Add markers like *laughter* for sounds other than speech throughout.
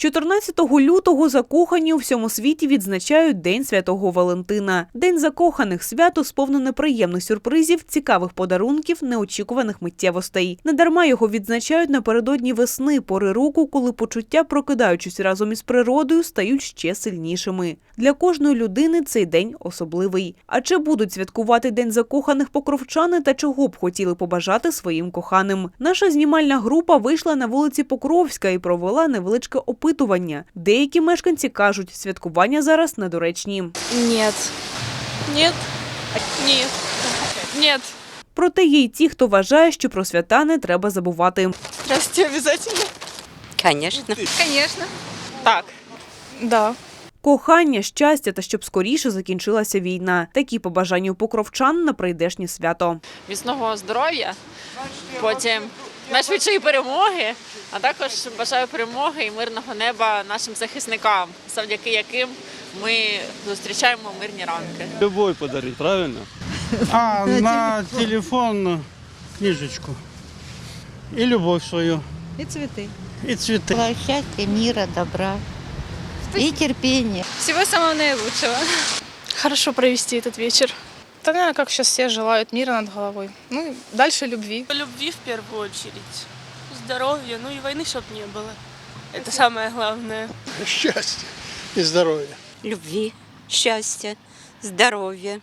14 лютого закохані у всьому світі відзначають День Святого Валентина. День закоханих свято сповнене приємних сюрпризів, цікавих подарунків, неочікуваних миттєвостей. Недарма його відзначають напередодні весни, пори року, коли почуття, прокидаючись разом із природою, стають ще сильнішими. Для кожної людини цей день особливий. А чи будуть святкувати День закоханих покровчани та чого б хотіли побажати своїм коханим? Наша знімальна група вийшла на вулиці Покровська і провела невеличке опитування. Деякі мешканці кажуть, святкування зараз недоречні. Нет. Нет? Нет. Нет. Проте є й ті, хто вважає, що про свята не треба забувати. Здрасте, обязательно. Конечно. Конечно. Так. Да. Кохання, щастя та щоб скоріше закінчилася війна. Такі побажання у покровчан на прийдешнє свято. міцного здоров'я, потім найшвидшої перемоги, а також бажаю перемоги і мирного неба нашим захисникам, завдяки яким ми зустрічаємо мирні ранки. Любой подарить, правильно? А, на телефон книжечку. И любовь свою. И цветы. И цветы. Желаю счастья, мира, добра и терпения. Всего самого наилучшего. Хорошо провести этот вечер. Да, наверное, как сейчас все желают мира над головой. Ну и дальше любви. Любви в первую очередь, здоровья, ну и войны чтоб не было. Это самое главное. *laughs* счастья и здоровья. Любви, счастья, здоровья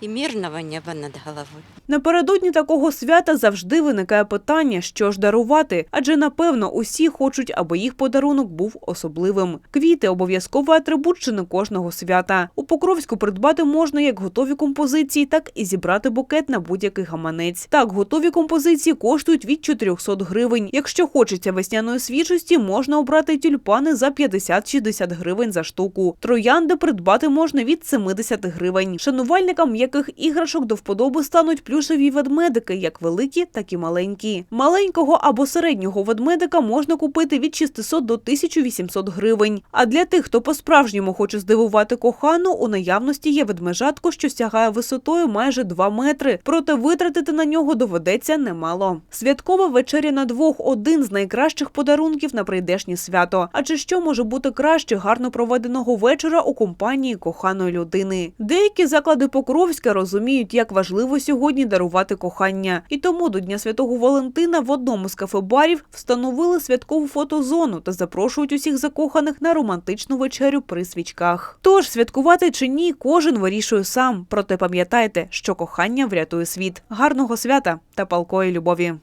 и мирного неба над головой. Напередодні такого свята завжди виникає питання, що ж дарувати, адже напевно усі хочуть, аби їх подарунок був особливим. Квіти обов'язковий атрибут чи не кожного свята. У Покровську придбати можна як готові композиції, так і зібрати букет на будь-який гаманець. Так, готові композиції коштують від 400 гривень. Якщо хочеться весняної свіжості, можна обрати тюльпани за 50-60 гривень за штуку. Троянди придбати можна від 70 гривень. Шанувальникам м'яких іграшок до вподоби стануть плюшеві ведмедики, як великі, так і маленькі. Маленького або середнього ведмедика можна купити від 600 до 1800 гривень. А для тих, хто по-справжньому хоче здивувати кохану, у наявності є ведмежатко, що сягає висотою майже 2 метри. Проте витратити на нього доведеться немало. Святкова вечеря на двох один з найкращих подарунків на прийдешнє свято. Адже що може бути краще гарно проведеного вечора у компанії коханої людини? Деякі заклади Покровська розуміють, як важливо сьогодні дарувати кохання, і тому до Дня Святого Валентина в одному з кафе-барів встановили святкову фотозону та запрошують усіх закоханих на романтичну вечерю при свічках. Тож святкувати чи ні, кожен вирішує сам. Проте пам'ятайте, що кохання врятує світ. Гарного свята та палкої любові.